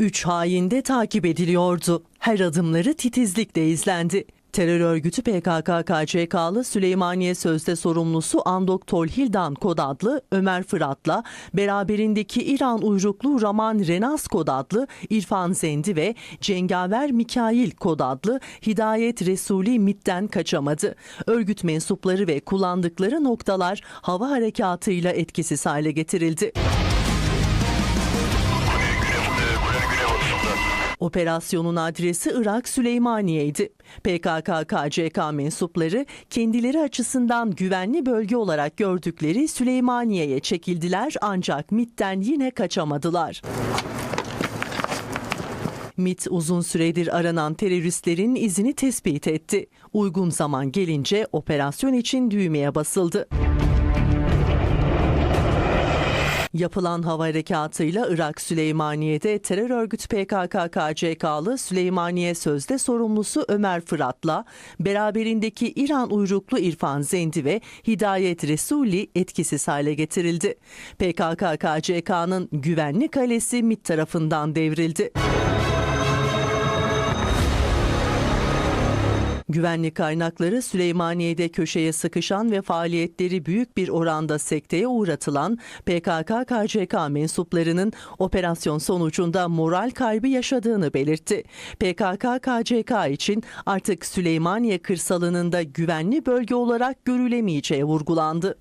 Üç hain de takip ediliyordu. Her adımları titizlikle izlendi. Terör örgütü PKK-KCK'lı Süleymaniye Sözde sorumlusu Andok Tolhildan Kod adlı Ömer Fırat'la beraberindeki İran uyruklu Raman Renas Kod adlı İrfan Zendi ve Cengaver Mikail Kod adlı Hidayet Resuli MİT'ten kaçamadı. Örgüt mensupları ve kullandıkları noktalar hava harekatıyla etkisiz hale getirildi. Operasyonun adresi Irak Süleymaniye'ydi. PKK-KCK mensupları kendileri açısından güvenli bölge olarak gördükleri Süleymaniye'ye çekildiler ancak MİT'ten yine kaçamadılar. MİT uzun süredir aranan teröristlerin izini tespit etti. Uygun zaman gelince operasyon için düğmeye basıldı. Yapılan hava harekatıyla Irak Süleymaniye'de terör örgütü PKK-KCK'lı Süleymaniye Sözde sorumlusu Ömer Fırat'la beraberindeki İran uyruklu İrfan Zendi ve Hidayet Resuli etkisiz hale getirildi. PKK-KCK'nın güvenli kalesi MİT tarafından devrildi. Güvenlik kaynakları Süleymaniye'de köşeye sıkışan ve faaliyetleri büyük bir oranda sekteye uğratılan PKK-KCK mensuplarının operasyon sonucunda moral kaybı yaşadığını belirtti. PKK-KCK için artık Süleymaniye kırsalının da güvenli bölge olarak görülemeyeceği vurgulandı.